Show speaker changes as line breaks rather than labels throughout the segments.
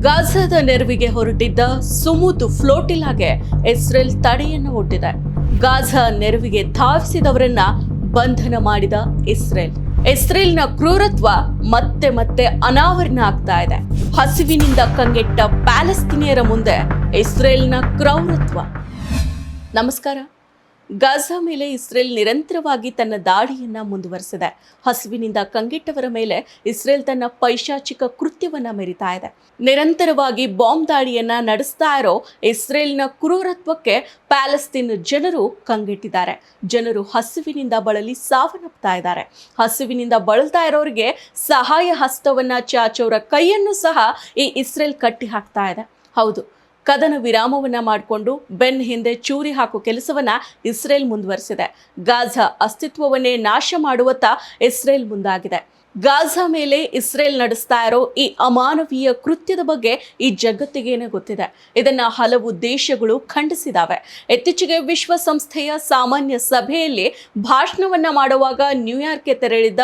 ಗಾಜಾದ ನೆರವಿಗೆ ಹೊರಟಿದ್ದ ಸುಮೂತು ಫ್ಲೋಟಿಲಾಗೆ Israel ತಡೆಯನ್ನು ಒಡ್ಡಿದೆ. Gaza ನೆರವಿಗೆ ಧಾವಿಸಿದವರನ್ನ ಬಂಧನ ಮಾಡಿದ ಇಸ್ರೇಲ್. ಇಸ್ರೇಲ್ನ ಕ್ರೂರತ್ವ ಮತ್ತೆ ಮತ್ತೆ ಅನಾವರಣ ಆಗ್ತಾ ಇದೆ. ಹಸಿವಿನಿಂದ ಕಂಗೆಟ್ಟ ಪ್ಯಾಲೆಸ್ತೀನಿಯರ ಮುಂದೆ ಇಸ್ರೇಲ್ನ ಕ್ರೌರತ್ವ. ನಮಸ್ಕಾರ. ಗಾಜಾ ಮೇಲೆ ಇಸ್ರೇಲ್ ನಿರಂತರವಾಗಿ ತನ್ನ ದಾಳಿಯನ್ನ ಮುಂದುವರೆಸಿದೆ. ಹಸುವಿನಿಂದ ಕಂಗೆಟ್ಟವರ ಮೇಲೆ ಇಸ್ರೇಲ್ ತನ್ನ ಪೈಶಾಚಿಕ ಕೃತ್ಯವನ್ನ ಮೆರಿತಾ ಇದೆ. ನಿರಂತರವಾಗಿ ಬಾಂಬ್ ದಾಳಿಯನ್ನ ನಡೆಸ್ತಾ ಇರೋ ಇಸ್ರೇಲ್ನ ಕ್ರೂರತ್ವಕ್ಕೆ ಪ್ಯಾಲೆಸ್ತೀನ್ ಜನರು ಕಂಗೆಟ್ಟಿದ್ದಾರೆ. ಜನರು ಹಸುವಿನಿಂದ ಬಳಲಿ ಸಾವನ್ನಪ್ತಾ ಇದ್ದಾರೆ. ಹಸುವಿನಿಂದ ಬಳಲ್ತಾ ಇರೋರಿಗೆ ಸಹಾಯ ಹಸ್ತವನ್ನ ಚಾಚೋರ ಕೈಯನ್ನು ಸಹ ಈ ಇಸ್ರೇಲ್ ಕಟ್ಟಿ ಹಾಕ್ತಾ ಇದೆ. ಹೌದು ಕದನ ವಿರಾಮವನ್ನ ಮಾಡಿಕೊಂಡು ಬೆನ್ ಹಿಂದೆ ಚೂರಿ ಹಾಕೋ ಕೆಲಸವನ್ನ ಇಸ್ರೇಲ್ ಮುಂದುವರೆಸಿದೆ. ಗಾಝಾ ಅಸ್ತಿತ್ವವನ್ನೇ ನಾಶ ಮಾಡುವತ್ತ ಇಸ್ರೇಲ್ ಮುಂದಾಗಿದೆ. ಗಾಜಾ ಮೇಲೆ ಇಸ್ರೇಲ್ ನಡೆಸ್ತಾ ಇರೋ ಈ ಅಮಾನವೀಯ ಕೃತ್ಯದ ಬಗ್ಗೆ ಈ ಜಗತ್ತಿಗೇನೆ ಗೊತ್ತಿದೆ. ಇದನ್ನ ಹಲವು ದೇಶಗಳು ಖಂಡಿಸಿದಾವೆ. ಇತ್ತೀಚೆಗೆ ವಿಶ್ವಸಂಸ್ಥೆಯ ಸಾಮಾನ್ಯ ಸಭೆಯಲ್ಲಿ ಭಾಷಣವನ್ನ ಮಾಡುವಾಗ ನ್ಯೂಯಾರ್ಕ್ಗೆ ತೆರಳಿದ್ದ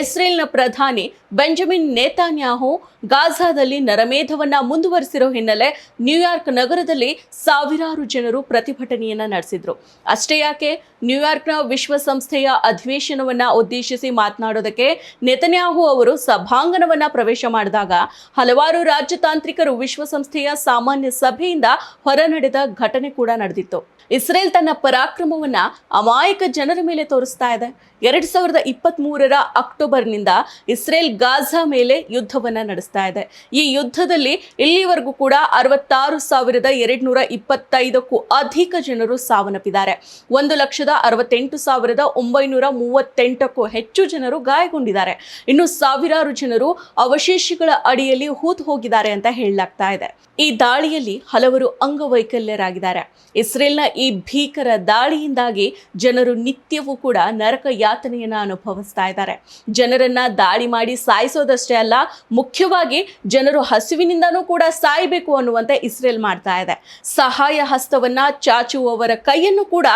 ಇಸ್ರೇಲ್ನ ಪ್ರಧಾನಿ ಬೆಂಜಮಿನ್ ನೇತಾನ್ಯಾಹು ಗಾಜಾದಲ್ಲಿ ನರಮೇಧವನ್ನ ಮುಂದುವರಿಸಿರೋ ಹಿನ್ನೆಲೆ ನ್ಯೂಯಾರ್ಕ್ ನಗರದಲ್ಲಿ ಸಾವಿರಾರು ಜನರು ಪ್ರತಿಭಟನೆಯನ್ನ ನಡೆಸಿದ್ರು. ಅಷ್ಟೇ ಯಾಕೆ ನ್ಯೂಯಾರ್ಕ್ನ ವಿಶ್ವಸಂಸ್ಥೆಯ ಅಧಿವೇಶನವನ್ನ ಉದ್ದೇಶಿಸಿ ಮಾತನಾಡೋದಕ್ಕೆ ನೆತನ್ಯಾಹು ಅವರು ಸಭಾಂಗಣವನ್ನ ಪ್ರವೇಶ ಮಾಡಿದಾಗ ಹಲವಾರು ರಾಜ್ಯತಾಂತ್ರಿಕರು ವಿಶ್ವಸಂಸ್ಥೆಯ ಸಾಮಾನ್ಯ ಸಭೆಯಿಂದ ಹೊರನಡೆದ ಘಟನೆ ಕೂಡ ನಡೆದಿತ್ತು. ಇಸ್ರೇಲ್ ತನ್ನ ಪರಾಕ್ರಮವನ್ನ ಅಮಾಯಕ ಜನರ ಮೇಲೆ ತೋರಿಸ್ತಾ ಇದೆ. ಎರಡ್ ಸಾವಿರದ ಇಪ್ಪತ್ತ್ ಮೂರರ ಅಕ್ಟೋಬರ್ನಿಂದ ಇಸ್ರೇಲ್ ಗಾಜಾ ಮೇಲೆ ಯುದ್ಧವನ್ನ ನಡೆಸ್ತಾ ಇದೆ. ಈ ಯುದ್ಧದಲ್ಲಿ ಇಲ್ಲಿವರೆಗೂ ಕೂಡ ಅರವತ್ತಾರು ಸಾವಿರದ ಎರಡ್ ನೂರ ಇಪ್ಪತ್ತೈದಕ್ಕೂ ಅಧಿಕ ಜನರು ಸಾವನ್ನಪ್ಪಿದ್ದಾರೆ. ಒಂದು ಲಕ್ಷದ ಅರವತ್ತೆಂಟು ಸಾವಿರದ ಒಂಬೈನೂರ ಮೂವತ್ತೆಂಟಕ್ಕೂ ಹೆಚ್ಚು ಜನರು ಗಾಯಗೊಂಡಿದ್ದಾರೆ. ಇನ್ನು ಸಾವಿರಾರು ಜನರು ಅವಶೇಷಗಳ ಅಡಿಯಲ್ಲಿ ಹೂತು ಹೋಗಿದ್ದಾರೆ ಅಂತ ಹೇಳಲಾಗ್ತಾ ಇದೆ. ಈ ದಾಳಿಯಲ್ಲಿ ಹಲವರು ಅಂಗವೈಕಲ್ಯರಾಗಿದ್ದಾರೆ. ಇಸ್ರೇಲ್ನ ಈ ಭೀಕರ ದಾಳಿಯಿಂದಾಗಿ ಜನರು ನಿತ್ಯವೂ ಕೂಡ ನರಕ ಯಾತನೆಯನ್ನು ಅನುಭವಿಸ್ತಾ ಇದ್ದಾರೆ. ಜನರನ್ನ ದಾಳಿ ಮಾಡಿ ಸಾಯಿಸೋದಷ್ಟೇ ಅಲ್ಲ, ಮುಖ್ಯವಾಗಿ ಜನರು ಹಸಿವಿನಿಂದನೂ ಕೂಡ ಸಾಯಬೇಕು ಅನ್ನುವಂತೆ ಇಸ್ರೇಲ್ ಮಾಡ್ತಾ ಇದೆ. ಸಹಾಯ ಹಸ್ತವನ್ನ ಚಾಚುವವರ ಕೈಯನ್ನು ಕೂಡ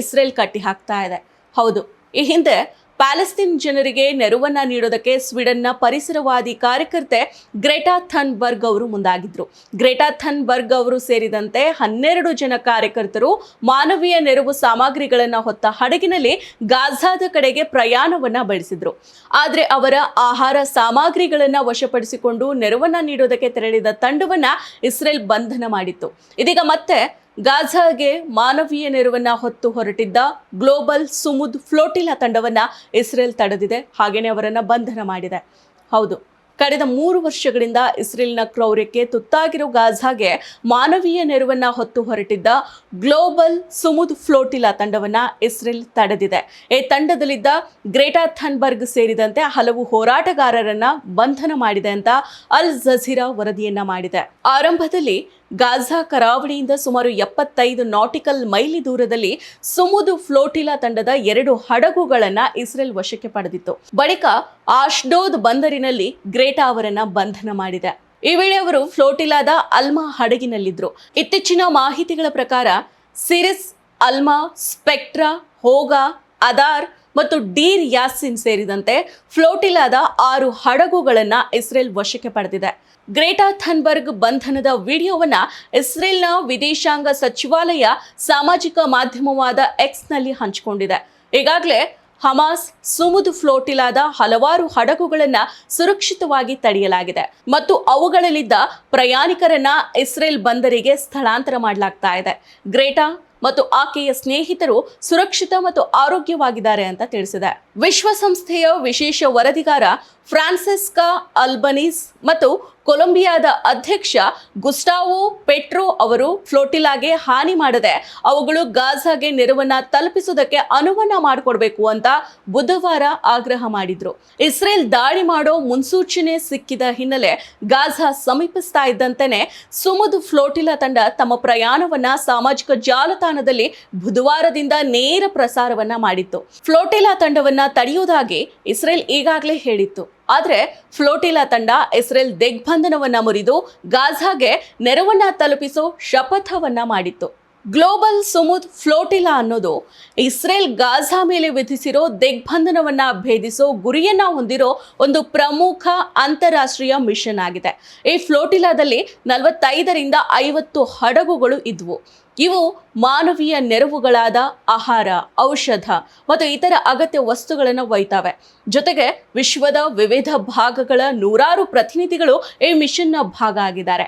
ಇಸ್ರೇಲ್ ಕಟ್ಟಿ ಹಾಕ್ತಾ ಇದೆ. ಹೌದು, ಈ ಹಿಂದೆ ಪ್ಯಾಲೆಸ್ತೀನ್ ಜನರಿಗೆ ನೆರವನ್ನ ನೀಡೋದಕ್ಕೆ ಸ್ವೀಡನ್ನ ಪರಿಸರವಾದಿ ಕಾರ್ಯಕರ್ತೆ ಗ್ರೇಟಾ ಥನ್ಬರ್ಗ್ ಅವರು ಮುಂದಾಗಿದ್ರು. ಗ್ರೇಟಾ ಥನ್ಬರ್ಗ್ ಅವರು ಸೇರಿದಂತೆ ಹನ್ನೆರಡು ಜನ ಕಾರ್ಯಕರ್ತರು ಮಾನವೀಯ ನೆರವು ಸಾಮಗ್ರಿಗಳನ್ನು ಹೊತ್ತ ಹಡಗಿನಲ್ಲಿ ಗಾಝಾದ ಕಡೆಗೆ ಪ್ರಯಾಣವನ್ನ ಬೆಳೆಸಿದ್ರು ಆದರೆ ಅವರ ಆಹಾರ ಸಾಮಗ್ರಿಗಳನ್ನು ವಶಪಡಿಸಿಕೊಂಡು ನೆರವನ್ನ ನೀಡೋದಕ್ಕೆ ತೆರಳಿದ ತಂಡವನ್ನ ಇಸ್ರೇಲ್ ಬಂಧನ ಮಾಡಿತ್ತು. ಇದೀಗ ಮತ್ತೆ ಗಾಜಾಗೆ ಮಾನವೀಯ ನೆರವನ್ನ ಹೊತ್ತು ಹೊರಟಿದ್ದ ಗ್ಲೋಬಲ್ ಸುಮುದ್ ಫ್ಲೋಟಿಲಾ ತಂಡವನ್ನ ಇಸ್ರೇಲ್ ತಡೆದಿದೆ. ಹಾಗೇನೆ ಅವರನ್ನ ಬಂಧನ ಮಾಡಿದೆ. ಹೌದು, ಕಳೆದ ಮೂರು ವರ್ಷಗಳಿಂದ ಇಸ್ರೇಲ್ನ ಕ್ರೌರ್ಯಕ್ಕೆ ತುತ್ತಾಗಿರೋ ಗಾಝಾಗೆ ಮಾನವೀಯ ನೆರವನ್ನ ಹೊತ್ತು ಹೊರಟಿದ್ದ ಗ್ಲೋಬಲ್ ಸುಮುದ್ ಫ್ಲೋಟಿಲಾ ತಂಡವನ್ನ ಇಸ್ರೇಲ್ ತಡೆದಿದೆ. ಈ ತಂಡದಲ್ಲಿದ್ದ ಗ್ರೇಟಾ ಥನ್ಬರ್ಗ್ ಸೇರಿದಂತೆ ಹಲವು ಹೋರಾಟಗಾರರನ್ನ ಬಂಧನ ಮಾಡಿದೆ ಅಂತ ಅಲ್ ಜಝೀರಾ ವರದಿಯನ್ನ ಮಾಡಿದೆ. ಆರಂಭದಲ್ಲಿ ಗಾಜಾ ಕರಾವಳಿಯಿಂದ ಸುಮಾರು ಎಪ್ಪತ್ತೈದು ನಾಟಿಕಲ್ ಮೈಲಿ ದೂರದಲ್ಲಿ ಸುಮುದು ಫ್ಲೋಟಿಲಾ ತಂಡದ ಎರಡು ಹಡಗುಗಳನ್ನ ಇಸ್ರೇಲ್ ವಶಕ್ಕೆ ಪಡೆದಿತ್ತು. ಬಳಿಕ ಆಶ್ಡೋದ್ ಬಂದರಿನಲ್ಲಿ ಗ್ರೇಟಾ ಅವರನ್ನ ಬಂಧನ ಮಾಡಿದೆ. ಈ ವೇಳೆ ಅವರು ಫ್ಲೋಟಿಲಾದ ಅಲ್ಮಾ ಹಡಗಿನಲ್ಲಿದ್ದರು ಇತ್ತೀಚಿನ ಮಾಹಿತಿಗಳ ಪ್ರಕಾರ ಸಿರಿಸ್, ಅಲ್ಮಾ, ಸ್ಪೆಕ್ಟ್ರಾ, ಹೋಗಾ, ಅದಾರ್ ಮತ್ತು ಡೀರ್ ಯಾಸಿನ್ ಸೇರಿದಂತೆ ಫ್ಲೋಟಿಲಾದ ಆರು ಹಡಗುಗಳನ್ನು ಇಸ್ರೇಲ್ ವಶಕ್ಕೆ ಪಡೆದಿದೆ. ಗ್ರೇಟಾ ಥನ್ಬರ್ಗ್ ಬಂಧನದ ವಿಡಿಯೋವನ್ನ ಇಸ್ರೇಲ್ನ ವಿದೇಶಾಂಗ ಸಚಿವಾಲಯ ಸಾಮಾಜಿಕ ಮಾಧ್ಯಮವಾದ ಎಕ್ಸ್ನಲ್ಲಿ ಹಂಚಿಕೊಂಡಿದೆ. ಈಗಾಗಲೇ ಹಮಾಸ್ ಸುಮುದು ಫ್ಲೋಟಿಲಾದ ಹಲವಾರು ಹಡಗುಗಳನ್ನು ಸುರಕ್ಷಿತವಾಗಿ ತಡೆಯಲಾಗಿದೆ ಮತ್ತು ಅವುಗಳಲ್ಲಿದ್ದ ಪ್ರಯಾಣಿಕರನ್ನ ಇಸ್ರೇಲ್ ಬಂದರಿಗೆ ಸ್ಥಳಾಂತರ ಮಾಡಲಾಗ್ತಾ ಇದೆ. ಗ್ರೇಟಾ ಮತ್ತು ಆಕೆಯ ಸ್ನೇಹಿತರು ಸುರಕ್ಷಿತ ಮತ್ತು ಆರೋಗ್ಯವಾಗಿದ್ದಾರೆ ಅಂತ ತಿಳಿಸಿದೆ. ವಿಶ್ವಸಂಸ್ಥೆಯ ವಿಶೇಷ ವರದಿಗಾರ ಫ್ರಾನ್ಸಿಸ್ಕಾ ಅಲ್ಬನೀಸ್ ಮತ್ತು ಕೊಲಂಬಿಯಾದ ಅಧ್ಯಕ್ಷ ಗುಸ್ಟಾವೊ ಪೆಟ್ರೋ ಅವರು ಫ್ಲೋಟಿಲಾಗೆ ಹಾನಿ ಮಾಡದೆ ಅವುಗಳು ಗಾಜಾಗೆ ನೆರವನ್ನ ತಲುಪಿಸುವುದಕ್ಕೆ ಅನುವನ್ನ ಮಾಡಿಕೊಡ್ಬೇಕು ಅಂತ ಬುಧವಾರ ಆಗ್ರಹ ಮಾಡಿದ್ರು. ಇಸ್ರೇಲ್ ದಾಳಿ ಮಾಡೋ ಮುನ್ಸೂಚನೆ ಸಿಕ್ಕಿದ ಹಿನ್ನೆಲೆ ಗಾಜಾ ಸಮೀಪಿಸ್ತಾ ಇದ್ದಂತೆಯೇ ಸುಮಧು ಫ್ಲೋಟಿಲಾ ತಂಡ ತಮ್ಮ ಪ್ರಯಾಣವನ್ನ ಸಾಮಾಜಿಕ ಜಾಲತಾಣದಲ್ಲಿ ಬುಧವಾರದಿಂದ ನೇರ ಪ್ರಸಾರವನ್ನ ಮಾಡಿತ್ತು. ಫ್ಲೋಟಿಲಾ ತಂಡವನ್ನ ತಡೆಯುವುದಾಗಿ ಇಸ್ರೇಲ್ ಈಗಾಗಲೇ ಹೇಳಿತ್ತು. ಆದರೆ ಫ್ಲೋಟಿಲಾ ತಂಡ ಇಸ್ರೇಲ್ ದಿಗ್ಬಂಧನವನ್ನ ಮುರಿದು ಗಾಝಾಗೆ ನೆರವನ್ನ ತಲುಪಿಸೋ ಶಪಥವನ್ನ ಮಾಡಿತ್ತು. ಗ್ಲೋಬಲ್ ಸುಮುದ್ ಫ್ಲೋಟಿಲಾ ಅನ್ನೋದು ಇಸ್ರೇಲ್ ಗಾಝಾ ಮೇಲೆ ವಿಧಿಸಿರೋ ದಿಗ್ಬಂಧನವನ್ನ ಭೇದಿಸೋ ಗುರಿಯನ್ನ ಹೊಂದಿರೋ ಒಂದು ಪ್ರಮುಖ ಅಂತಾರಾಷ್ಟ್ರೀಯ ಮಿಷನ್ ಆಗಿದೆ ಈ ಫ್ಲೋಟಿಲಾದಲ್ಲಿ ನಲವತ್ತೈದರಿಂದ ಐವತ್ತು ಹಡಗುಗಳು ಇದ್ವು ಇವು ಮಾನವೀಯ ನೆರವುಗಳಾದ ಆಹಾರ ಔಷಧ ಮತ್ತು ಇತರ ಅಗತ್ಯ ವಸ್ತುಗಳನ್ನು ಒಯ್ತವೆ ಜೊತೆಗೆ ವಿಶ್ವದ ವಿವಿಧ ಭಾಗಗಳ ನೂರಾರು ಪ್ರತಿನಿಧಿಗಳು ಈ ಮಿಷನ್ನ ಭಾಗ ಆಗಿದ್ದಾರೆ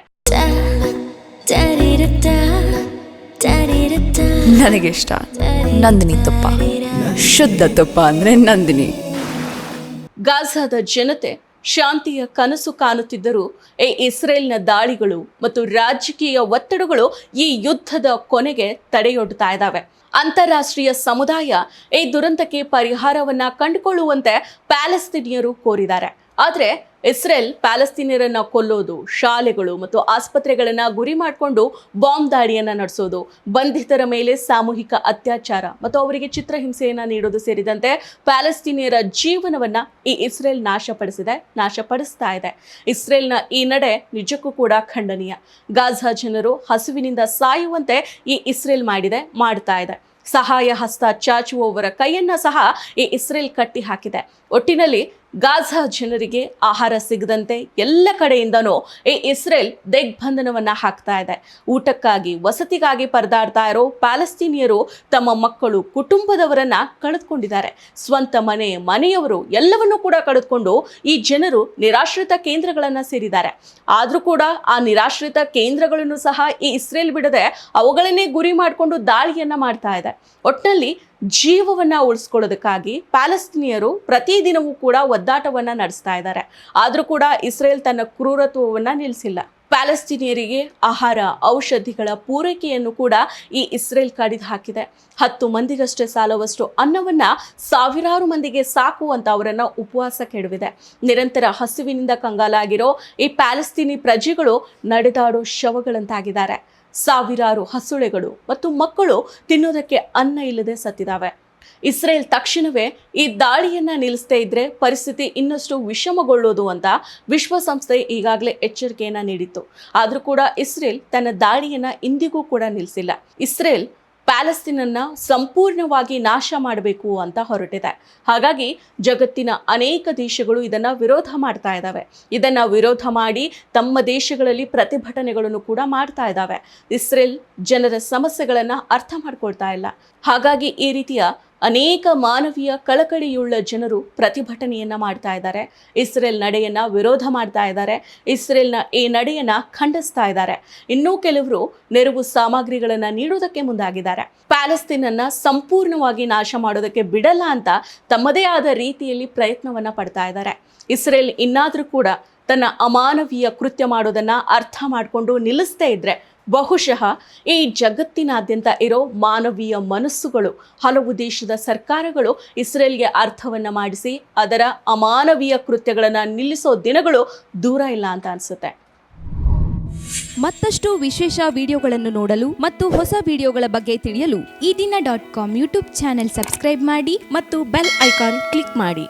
ನನಗಿಷ್ಟ. ನಂದಿನಿ ತುಪ್ಪ. ಶುದ್ಧ ತುಪ್ಪ ಅಂದರೆ ನಂದಿನಿ.
ಗಾಜಾದ ಜನತೆ ಶಾಂತಿಯ ಕನಸು ಕಾಣುತ್ತಿದ್ದರೂ ಈ ಇಸ್ರೇಲ್ನ ದಾಳಿಗಳು ಮತ್ತು ರಾಜಕೀಯ ಒತ್ತಡಗಳು ಈ ಯುದ್ಧದ ಕೊನೆಗೆ ತಡೆಯೊಡ್ತಾ ಇದ್ದಾವೆ. ಅಂತಾರಾಷ್ಟ್ರೀಯ ಸಮುದಾಯ ಈ ದುರಂತಕ್ಕೆ ಪರಿಹಾರವನ್ನ ಕಂಡುಕೊಳ್ಳುವಂತೆ ಪ್ಯಾಲೆಸ್ತೀನಿಯರು ಕೋರಿದ್ದಾರೆ. ಆದರೆ ಇಸ್ರೇಲ್ ಪ್ಯಾಲೆಸ್ತೀನಿಯರನ್ನ ಕೊಲ್ಲೋದು, ಶಾಲೆಗಳು ಮತ್ತು ಆಸ್ಪತ್ರೆಗಳನ್ನ ಗುರಿ ಮಾಡಿಕೊಂಡು ಬಾಂಬ್ ದಾಳಿಯನ್ನ ನಡೆಸೋದು, ಬಂಧಿತರ ಮೇಲೆ ಸಾಮೂಹಿಕ ಅತ್ಯಾಚಾರ ಮತ್ತು ಅವರಿಗೆ ಚಿತ್ರಹಿಂಸೆಯನ್ನ ನೀಡೋದು ಸೇರಿದಂತೆ ಪ್ಯಾಲೆಸ್ತೀನಿಯರ ಜೀವನವನ್ನ ಈ ಇಸ್ರೇಲ್ ನಾಶಪಡಿಸಿದೆ, ನಾಶಪಡಿಸ್ತಾ ಇದೆ. ಇಸ್ರೇಲ್ನ ಈ ನಡೆ ನಿಜಕ್ಕೂ ಕೂಡ ಖಂಡನೀಯ. ಗಾಝಾ ಜನರು ಹಸುವಿನಿಂದ ಸಾಯುವಂತೆ ಈ ಇಸ್ರೇಲ್ ಮಾಡಿದೆ, ಮಾಡ್ತಾ ಇದೆ. ಸಹಾಯ ಹಸ್ತ ಚಾಚುವವರ ಕೈಯನ್ನ ಸಹ ಈ ಇಸ್ರೇಲ್ ಕಟ್ಟಿ ಹಾಕಿದೆ ಒಟ್ಟಿನಲ್ಲಿ ಗಾಜಾ ಜನರಿಗೆ ಆಹಾರ ಸಿಗದಂತೆ ಎಲ್ಲ ಕಡೆಯಿಂದನೂ ಈ ಇಸ್ರೇಲ್ ದಿಗ್ಬಂಧನವನ್ನು ಹಾಕ್ತಾ ಇದೆ. ಊಟಕ್ಕಾಗಿ, ವಸತಿಗಾಗಿ ಪರದಾಡ್ತಾ ಇರೋ ಪ್ಯಾಲೆಸ್ತೀನಿಯರು ತಮ್ಮ ಮಕ್ಕಳು ಕುಟುಂಬದವರನ್ನ ಕಳೆದುಕೊಂಡಿದ್ದಾರೆ. ಸ್ವಂತ ಮನೆ, ಮನೆಯವರು ಎಲ್ಲವನ್ನೂ ಕೂಡ ಕಳೆದುಕೊಂಡು ಈ ಜನರು ನಿರಾಶ್ರಿತ ಕೇಂದ್ರಗಳನ್ನು ಸೇರಿದ್ದಾರೆ. ಆದರೂ ಕೂಡ ಆ ನಿರಾಶ್ರಿತ ಕೇಂದ್ರಗಳನ್ನು ಸಹ ಈ ಇಸ್ರೇಲ್ ಬಿಡದೆ ಅವುಗಳನ್ನೇ ಗುರಿ ಮಾಡಿಕೊಂಡು ದಾಳಿಯನ್ನ ಮಾಡ್ತಾ ಇದೆ. ಒಟ್ಟಿನಲ್ಲಿ ಜೀವವನ್ನ ಉಳಿಸ್ಕೊಳ್ಳೋದಕ್ಕಾಗಿ ಪ್ಯಾಲೆಸ್ತೀನಿಯರು ಪ್ರತಿದಿನವೂ ಕೂಡ ಒದ್ದಾಟವನ್ನು ನಡೆಸ್ತಾ ಇದ್ದಾರೆ. ಆದರೂ ಕೂಡ ಇಸ್ರೇಲ್ ತನ್ನ ಕ್ರೂರತ್ವವನ್ನು ನಿಲ್ಲಿಸಿಲ್ಲ ಪ್ಯಾಲೆಸ್ತೀನಿಯರಿಗೆ ಆಹಾರ, ಔಷಧಿಗಳ ಪೂರೈಕೆಯನ್ನು ಕೂಡ ಈ ಇಸ್ರೇಲ್ ಕಡಿದು ಹಾಕಿದೆ. ಹತ್ತು ಮಂದಿಗಷ್ಟೇ ಸಾಲುವಷ್ಟು ಅನ್ನವನ್ನು ಸಾವಿರಾರು ಮಂದಿಗೆ ಸಾಕು ಅಂತ ಅವರನ್ನು ಉಪವಾಸ ಕೆಡವಿದೆ. ನಿರಂತರ ಹಸಿವಿನಿಂದ ಕಂಗಾಲಾಗಿರೋ ಈ ಪ್ಯಾಲೆಸ್ತೀನಿ ಪ್ರಜೆಗಳು ನಡೆದಾಡೋ ಶವಗಳಂತಾಗಿದ್ದಾರೆ. ಸಾವಿರಾರು ಹಸುಳೆಗಳು ಮತ್ತು ಮಕ್ಕಳು ತಿನ್ನೋದಕ್ಕೆ ಅನ್ನ ಇಲ್ಲದೆ ಸತ್ತಿದಾವೆ ಇಸ್ರೇಲ್ ತಕ್ಷಣವೇ ಈ ದಾಳಿಯನ್ನ ನಿಲ್ಲಿಸದೇ ಇದ್ರೆ ಪರಿಸ್ಥಿತಿ ಇನ್ನಷ್ಟು ವಿಷಮಗೊಳ್ಳೋದು ಅಂತ ವಿಶ್ವಸಂಸ್ಥೆ ಈಗಾಗಲೇ ಎಚ್ಚರಿಕೆಯನ್ನ ನೀಡಿತ್ತು. ಆದರೂ ಕೂಡ ಇಸ್ರೇಲ್ ತನ್ನ ದಾಳಿಯನ್ನ ಇಂದಿಗೂ ಕೂಡ ನಿಲ್ಲಿಸಿಲ್ಲ. ಇಸ್ರೇಲ್ ಪ್ಯಾಲೆಸ್ತೀನನ್ನ ಸಂಪೂರ್ಣವಾಗಿ ನಾಶ ಮಾಡಬೇಕು ಅಂತ ಹೊರಟಿದೆ. ಹಾಗಾಗಿ ಜಗತ್ತಿನ ಅನೇಕ ದೇಶಗಳು ಇದನ್ನ ವಿರೋಧ ಮಾಡ್ತಾ ಇದ್ದಾವೆ. ಇದನ್ನ ವಿರೋಧ ಮಾಡಿ ತಮ್ಮ ದೇಶಗಳಲ್ಲಿ ಪ್ರತಿಭಟನೆಗಳನ್ನು ಕೂಡ ಮಾಡ್ತಾ ಇದ್ದಾವೆ. ಇಸ್ರೇಲ್ ಜನರ ಸಮಸ್ಯೆಗಳನ್ನು ಅರ್ಥ ಮಾಡ್ಕೊಳ್ತಾ ಇಲ್ಲ. ಹಾಗಾಗಿ ಈ ರೀತಿಯ ಅನೇಕ ಮಾನವೀಯ ಕಳಕಳಿಯುಳ್ಳ ಜನರು ಪ್ರತಿಭಟನೆಯನ್ನ ಮಾಡ್ತಾ ಇದ್ದಾರೆ. ಇಸ್ರೇಲ್ ನಡೆಯನ್ನ ವಿರೋಧ ಮಾಡ್ತಾ ಇದ್ದಾರೆ. ಇಸ್ರೇಲ್ನ ಈ ನಡೆಯನ್ನ ಖಂಡಿಸ್ತಾ ಇದ್ದಾರೆ. ಇನ್ನೂ ಕೆಲವರು ನೆರವು ಸಾಮಗ್ರಿಗಳನ್ನ ನೀಡುವುದಕ್ಕೆ ಮುಂದಾಗಿದ್ದಾರೆ. ಪ್ಯಾಲೆಸ್ತೀನನ್ನ ಸಂಪೂರ್ಣವಾಗಿ ನಾಶ ಮಾಡೋದಕ್ಕೆ ಬಿಡಲ್ಲ ಅಂತ ತಮ್ಮದೇ ಆದ ರೀತಿಯಲ್ಲಿ ಪ್ರಯತ್ನವನ್ನ ಪಡ್ತಾ ಇದ್ದಾರೆ. ಇಸ್ರೇಲ್ ಇನ್ನಾದರೂ ಕೂಡ ತನ್ನ ಅಮಾನವೀಯ ಕೃತ್ಯ ಮಾಡೋದನ್ನ ಅರ್ಥ ಮಾಡಿಕೊಂಡು ನಿಲ್ಲಿಸದೇ ಇದ್ರೆ ಬಹುಶಃ ಈ ಜಗತ್ತಿನಾದ್ಯಂತ ಇರೋ ಮಾನವೀಯ ಮನಸ್ಸುಗಳು, ಹಲವು ದೇಶದ ಸರ್ಕಾರಗಳು ಇಸ್ರೇಲ್ಗೆ ಅರ್ಥವನ್ನು ಮಾಡಿಸಿ, ಅದರ ಅಮಾನವೀಯ ಕೃತ್ಯಗಳನ್ನು ನಿಲ್ಲಿಸೋ ದಿನಗಳು ದೂರ ಇಲ್ಲ ಅಂತ ಅನಿಸುತ್ತೆ.
ಮತ್ತಷ್ಟು ವಿಶೇಷ ವಿಡಿಯೋಗಳನ್ನು ನೋಡಲು ಮತ್ತು ಹೊಸ ವಿಡಿಯೋಗಳ ಬಗ್ಗೆ ತಿಳಿಯಲು
Ee Dina dot com YouTube channel subscribe ಮಾಡಿ ಮತ್ತು ಬೆಲ್ ಐಕಾನ್ ಕ್ಲಿಕ್ ಮಾಡಿ.